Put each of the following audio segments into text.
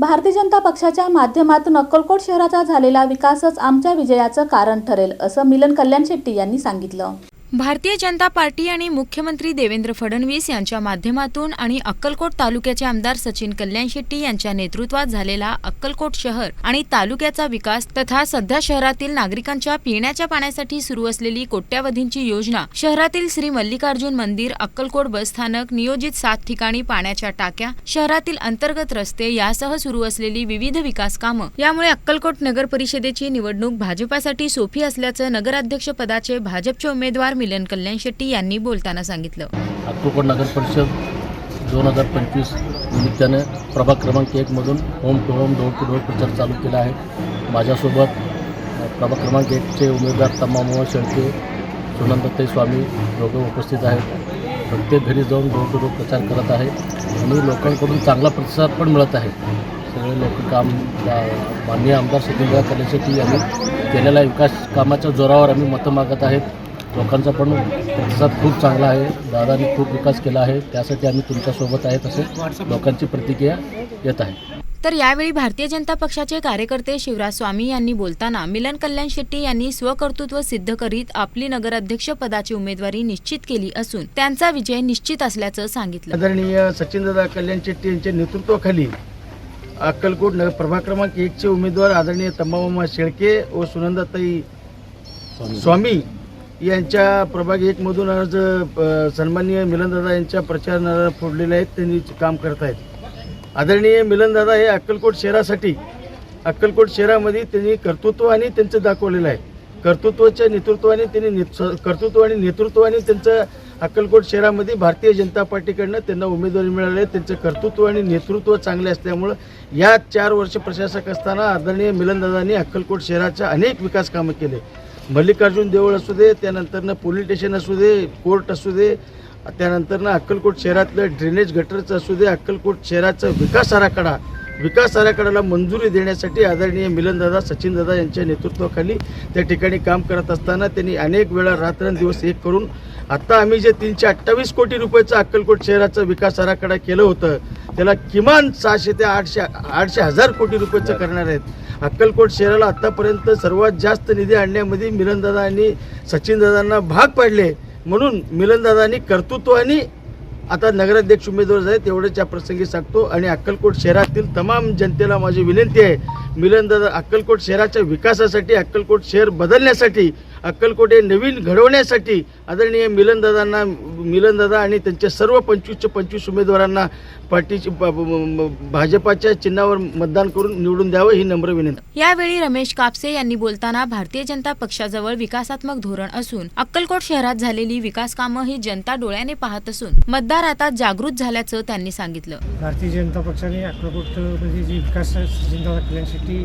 भारतीय जनता पक्षाच्या माध्यमातून अक्कलकोट शहराचा झालेला विकासच आमच्या विजयाचं कारण ठरेल असं मिलन कल्याण शेट्टी यांनी सांगितलं. भारतीय जनता पार्टी आणि मुख्यमंत्री देवेंद्र फडणवीस यांच्या माध्यमातून आणि अक्कलकोट तालुक्याचे आमदार सचिन कल्याण शेट्टी यांच्या नेतृत्वात झालेला अक्कलकोट शहर आणि तालुक्याचा विकास तथा सध्या शहरातील नागरिकांच्या पिण्याच्या पाण्यासाठी सुरू असलेली कोट्यावधींची योजना शहरातील श्री मल्लिकार्जुन मंदिर अक्कलकोट बसस्थानक नियोजित सात ठिकाणी पाण्याच्या टाक्या शहरातील अंतर्गत रस्ते यासह सुरू असलेली विविध विकास कामं. यामुळे अक्कलकोट नगर परिषदेची निवडणूक भाजपासाठी सोपी असल्याचं नगराध्यक्ष पदाचे भाजपचे उमेदवार मिलन कल्याण शेट्टी यांनी बोलताना सांगितलं. अक्कलकोट नगर परिषद दोन हजार पंचवीस निमित्ताने प्रभाग क्रमांक एकमधून home to home door to door प्रचार चालू केला आहे. माझ्यासोबत प्रभाग क्रमांक एकचे उमेदवार तम्मामोह शेळके सुनंदताई स्वामी दोघं उपस्थित आहेत. प्रत्येक घरी जाऊन डोर टू डोर प्रचार करत आहे आणि लोकांकडून चांगला प्रतिसाद पण मिळत आहे. सगळे लोक काम माननीय आमदार सचिनराव कलेशेट्टी यांनी केलेल्या विकास कामाच्या जोरावर आम्ही मतं मागत आहेत. लोकांचा पण प्रतिसाद खूप चांगला आहे. दादांनी खूप विकास केला आहे. त्यासाठी आम्ही तुमच्यासोबत आहेत असे लोकांची प्रतिक्रिया येत आहे. तर यावेळी भारतीय जनता पक्षाचे कार्यकर्ते शिवराज स्वामी यांनी बोलताना मिलन कल्याण शेट्टी यांनी स्वकर्तृत्व सिद्ध करीत आपली नगराध्यक्ष पदाची उमेदवारी निश्चित केली असून त्यांचा विजय निश्चित असल्याचं सांगितलं. आदरणीय सचिनदादा कल्याण शेट्टी यांच्या नेतृत्वाखाली अक्कलकोट नगर प्रभाग क्रमांक एकचे उमेदवार आदरणीय तंबामामा शेळके व सुनंदाताई स्वामी यांच्या प्रभाग एकमधून आज सन्माननीय मिलनदादा यांच्या प्रचाराला फोडलेले आहेत. त्यांनी काम करत आहेत. आदरणीय मिलनदादा हे अक्कलकोट शहरासाठी अक्कलकोट शहरामध्ये त्यांनी कर्तृत्व आणि त्यांचं दाखवलेलं आहे. कर्तृत्वाच्या नेतृत्वाने त्यांनी नेत- कर्तृत्व आणि नेतृत्वाने त्यांचं अक्कलकोट शहरामध्ये भारतीय जनता पार्टीकडनं त्यांना उमेदवारी मिळाली आहे. त्यांचं कर्तृत्व आणि नेतृत्व चांगले असल्यामुळं या चार वर्ष प्रशासक असताना आदरणीय मिलनदादांनी अक्कलकोट शहराच्या अनेक विकास कामं केले. मल्लिकार्जुन देऊळ असू दे त्यानंतरनं पोलीस स्टेशन असू दे कोर्ट असू दे त्यानंतरनं अक्कलकोट शहरातलं ड्रेनेज गटरचं असू दे अक्कलकोट शहराचा विकास आराखडा. विकास आराखड्याला मंजुरी देण्यासाठी आदरणीय मिलनदादा सचिनदादा यांच्या नेतृत्वाखाली त्या ठिकाणी काम करत असताना त्यांनी अनेक वेळा रात्रंदिवस एक करून आत्ता आम्ही जे तीनशे अठ्ठावीस कोटी रुपयाचं अक्कलकोट शहराचा विकास आराखडा केलं होतं त्याला किमान सहाशे ते आठशे आठशे हजार कोटी रुपयाचं करणार आहेत. अक्कलकोट शहराला आत्तापर्यंत सर्वात जास्त निधी आणण्यामध्ये मिलनदादा आणि सचिनदादांना भाग पाडले. म्हणून मिलनदादांनी कर्तृत्वाने आता नगराध्यक्ष उमेदवार आहेत एवढंच या प्रसंगी सांगतो. आणि अक्कलकोट शहरातील तमाम जनतेला माझी विनंती आहे मिलनदादा अक्कलकोट शहराच्या विकासासाठी अक्कलकोट शहर बदलण्यासाठी अक्कलकोट हे नवीन घडवण्यासाठी आदरणीय मिलनदादांना मिलनदादा आणि त्यांच्या सर्व पंचवीसचे पंचवीस उमेदवारांना पार्टीची भाजपाच्या चिन्हावर मतदान करून निवडून द्यावं ही नम्र विनंती. यावेळी रमेश कापसे यांनी बोलताना भारतीय जनता पक्षाजवळ विकासात्मक धोरण असून अक्कलकोट शहरात झालेली विकास कामं ही जनता डोळ्याने पाहत असून मतदार आता जागृत झाल्याचं त्यांनी सांगितलं. भारतीय जनता पक्षाने अक्कलकोटमध्ये जी विकास शेट्टी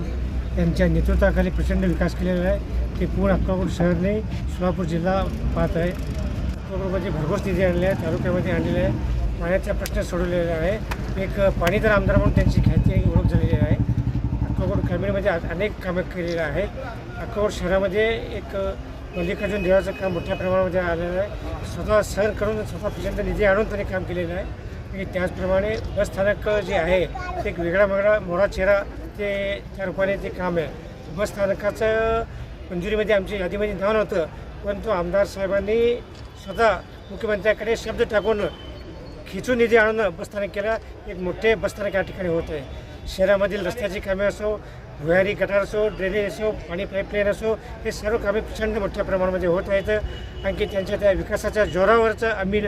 यांच्या नेतृत्वाखाली प्रचंड विकास केलेला आहे. ते पूर्ण अक्कलकोट शहरने सोलापूर जिल्हा पाहत आहे. अक्कलकोटमध्ये भरघोस निधी आणले आहे तालुक्यामध्ये आणलेले आहे. पाण्याचा प्रश्न सोडवलेला आहे. एक पाणीदार आमदार म्हणून त्यांची ख्याती ओळख झालेली आहे. अक्कलकोट ग्रामीणमध्ये अनेक कामं केलेली आहेत. अक्कलकोट शहरामध्ये एक मल्लिकार्जुन देवाचं काम मोठ्या प्रमाणामध्ये आलेलं आहे. स्वतः सहन करून स्वतः प्रचंड निधी आणून त्यांनी काम केलेलं आहे. आणि त्याचप्रमाणे बस स्थानक जे आहे ते एक वेगळा वेगळा मोठा चेहरा ते त्या रूपाने ते काम आहे. बस स्थानकाचं मंजुरीमध्ये आमची यादीमध्ये नाव नव्हतं परंतु आमदार साहेबांनी स्वतः मुख्यमंत्र्याकडे शब्द टाकून खिचून निधी आणून बसस्थानक केला. एक मोठे बसस्थानक या ठिकाणी होत आहे. शहरामधील रस्त्याची कामे असो भुयारी गटार असो ड्रेनेज असो पाणी पाईपलाईन असो हे सर्व कामे प्रचंड मोठ्या प्रमाणामध्ये होत आहेत. आणखी त्यांच्या त्या विकासाच्या जोरावरच आम्ही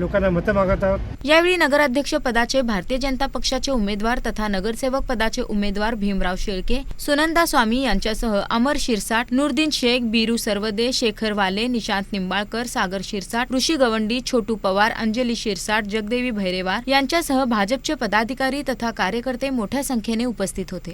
लोकांना मतं मागत आहोत. यावेळी नगराध्यक्ष पदाचे भारतीय जनता पक्षाचे उमेदवार तथा नगरसेवक पदाचे उमेदवार भीमराव शेळके सुनंदा स्वामी यांच्यासह अमर शिरसाट नुरदीन शेख बीरू सर्वदे शेखर वाले निशांत निंबाळकर सागर शिरसाट ऋषी गवंडी छोटू पवार अंजली शिरसाट जगदेवी भैरेवार यांच्यासह भाजपचे पदाधिकारी तथा कार्यकर्ते मोठ्या संख्येने उपस्थित होते.